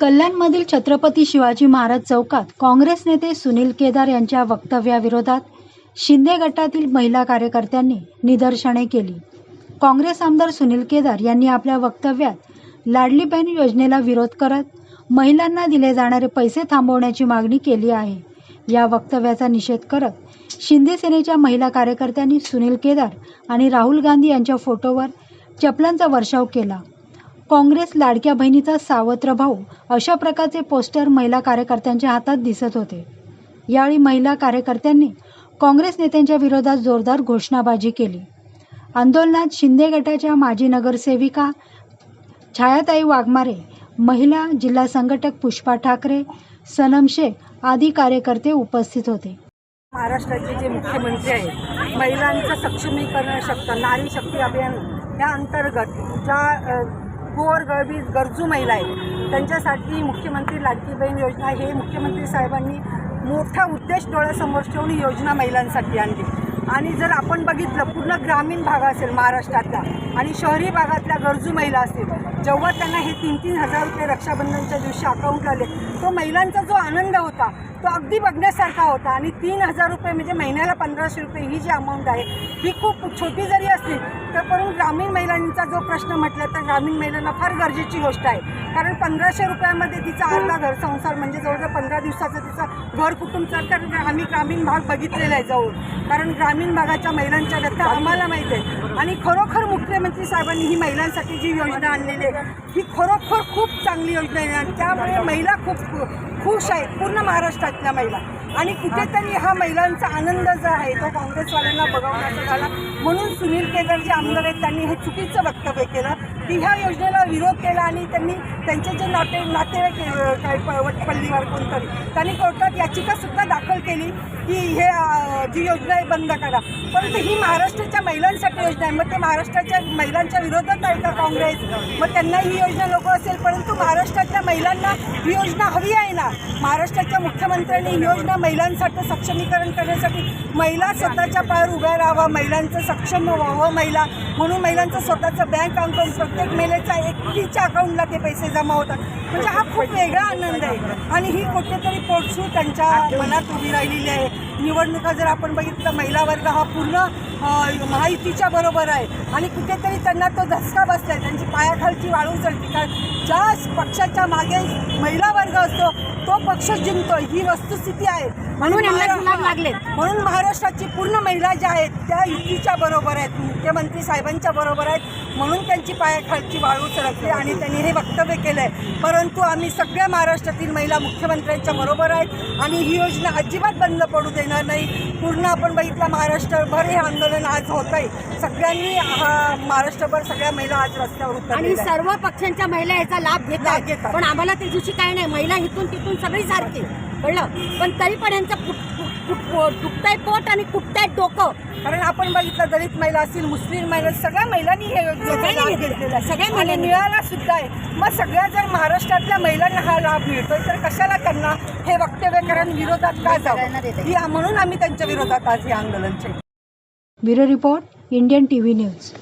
कल्याणमधील छत्रपती शिवाजी महाराज चौकात काँग्रेस नेते सुनील केदार यांच्या वक्तव्याविरोधात शिंदे गटातील महिला कार्यकर्त्यांनी निदर्शने केली. काँग्रेस आमदार सुनील केदार यांनी आपल्या वक्तव्यात लाडली बहीण योजनेला विरोध करत महिलांना दिले जाणारे पैसे थांबवण्याची मागणी केली आहे. या वक्तव्याचा निषेध करत शिंदे सेनेच्या महिला कार्यकर्त्यांनी सुनील केदार आणि राहुल गांधी यांच्या फोटोवर चपलांचा वर्षाव केला. काँग्रेस लाडक्या बहिणीचा सावत्र भाऊ अशा प्रकारचे पोस्टर महिला कार्यकर्त्यांच्या हातात दिसत होते. यावेळी महिला कार्यकर्त्यांनी काँग्रेस नेत्यांच्या विरोधात जोरदार घोषणाबाजी केली. आंदोलनात शिंदे गटाच्या माजी नगरसेविका छायाताई वाघमारे महिला जिल्हा संघटक पुष्पा ठाकरे सनम शेख आदी कार्यकर्ते उपस्थित होते. महाराष्ट्राचे जे मुख्यमंत्री आहेत महिलांचं सक्षमीकरण शक्त नारी शक्ती अभियान या अंतर्गत ज्या गोर गरबी गरजू महिला आहेत. त्यांच्यासाठी मुख्यमंत्री लाडकी बहीण योजना हे मुख्यमंत्री साहेबांनी मोठा उद्देश डोळ्यासमोर ठेवून ही योजना महिलांसाठी आणली. आणि जर आपण बघितलं पूर्ण ग्रामीण भाग असेल महाराष्ट्रातला आणि शहरी भागातल्या गरजू महिला असतील जेव्हा त्यांना हे तीन तीन हजार रुपये रक्षाबंधनच्या दिवशी अकाउंटला आले तो महिलांचा जो आनंद होता तो अगदी बघण्यासारखा होता. आणि तीन हजार रुपये म्हणजे महिन्याला पंधराशे रुपये ही जी अमाऊंट आहे ही खूप छोटी जरी असली तर परंतु ग्रामीण महिलांचा जो प्रश्न म्हटला तर ग्रामीण महिलांना फार गरजेची गोष्ट आहे. कारण पंधराशे रुपयामध्ये तिचा अर्धा घर संसार म्हणजे जवळजवळ पंधरा दिवसाचं तिचं घर कुटुंब चालतं आम्ही ग्रामीण भाग बघितलेला आहे जवळ. कारण ग्रामीण ग्रामीण भागाच्या महिलांच्या व्यथा आम्हाला माहिती आहे. आणि खरोखर मुख्यमंत्री साहेबांनी ही महिलांसाठी जी योजना आणलेली आहे ही खरोखर खूप चांगली योजना आहे. आणि त्यामुळे महिला खूप खुश आहेत पूर्ण महाराष्ट्रातल्या महिला. आणि कुठेतरी हा महिलांचा आनंद जो आहे तो काँग्रेसवाल्यांना बघवण्याचा झाला. म्हणून सुनील केदार जे आमदार आहेत त्यांनी हे चुकीचं वक्तव्य केलं. की ह्या योजनेला विरोध केला आणि त्यांनी त्यांचे जे नाते नातेवाईक अं, काही कोणतरी त्यांनी कोर्टात याचिकासुद्धा दाखल केली की हे जी योजना आहे बंद करा परंतु ही महाराष्ट्राच्या महिलांसाठी योजना आहे. मग ते महाराष्ट्राच्या महिलांच्या विरोधात आहे का काँग्रेस? मग त्यांना ही योजना नको असेल परंतु महाराष्ट्रातल्या महिलांना ही योजना हवी आहे ना? महाराष्ट्राच्या मुख्यमंत्र्यांनी ही योजना महिलांसाठी सक्षमीकरण करण्यासाठी महिला स्वतःच्या पायावर उभ्या राहावा महिलांचं सक्षम व्हावं महिला म्हणून महिलांचं स्वतःचं बँक अकाउंट प्रत्येक महिलेच्या एकटीच्या अकाउंटला ते पैसे जमा होतात. म्हणजे हा खूप वेगळा आनंद आहे. आणि ही कुठेतरी पोटसू त्यांच्या मनात उभी राहिलेली आहे. निवडणुका जर आपण बघितलं महिला वर्ग हा पूर्ण अं, महायुतीच्या बरोबर आहे. आणि कुठेतरी त्यांना तो धसका बसलाय. त्यांची पायाखालची वाळू चढते. कारण ज्या पक्षाच्या मागे महिला वर्ग असतो तो पक्ष जिंकतो ही वस्तुस्थिती आहे. म्हणून लागलेत. म्हणून महाराष्ट्राची पूर्ण महिला ज्या आहेत त्या युतीच्या बरोबर आहेत मुख्यमंत्री साहेबांच्या बरोबर आहेत म्हणून त्यांची पायाखालची वाळू सरकते आणि त्यांनी हे वक्तव्य केलं आहे परंतु आम्ही सगळ्या महाराष्ट्रातील महिला मुख्यमंत्र्यांच्या बरोबर आहेत आणि ही योजना अजिबात बंद पडू देणार नाही. पूर्ण आपण बघितलं महाराष्ट्रभर हे आंदोलन आज होत आहे सगळ्यांनी हा महाराष्ट्रभर सगळ्या महिला आज रस्त्यावर आणि उतरलेल्या आहेत. सर्व पक्षांच्या महिला याचा लाभ घेतात. घेतात. पण आम्हाला त्या दिवशी काय नाही महिला इथून तिथून सगळी सारखी. कळलं? पण तरी पण यांचं फुट- दुखतंय पोट आणि फुटतंय डोकं. कारण आपण बघितलं दलित महिला असतील मुस्लिम महिला सगळ्या महिलांनी हे घेतलेला. सगळ्या आणि महिलांनी. मिळाला सुद्धा आहे. मग सगळ्या जर महाराष्ट्रातल्या महिलांना हा लाभ मिळतोय तर कशाला त्यांना हे वक्तव्य करून विरोधात का जावं. ही म्हणून आम्ही त्यांच्या विरोधात आज हे आंदोलन केलं bureau report Indian T V news.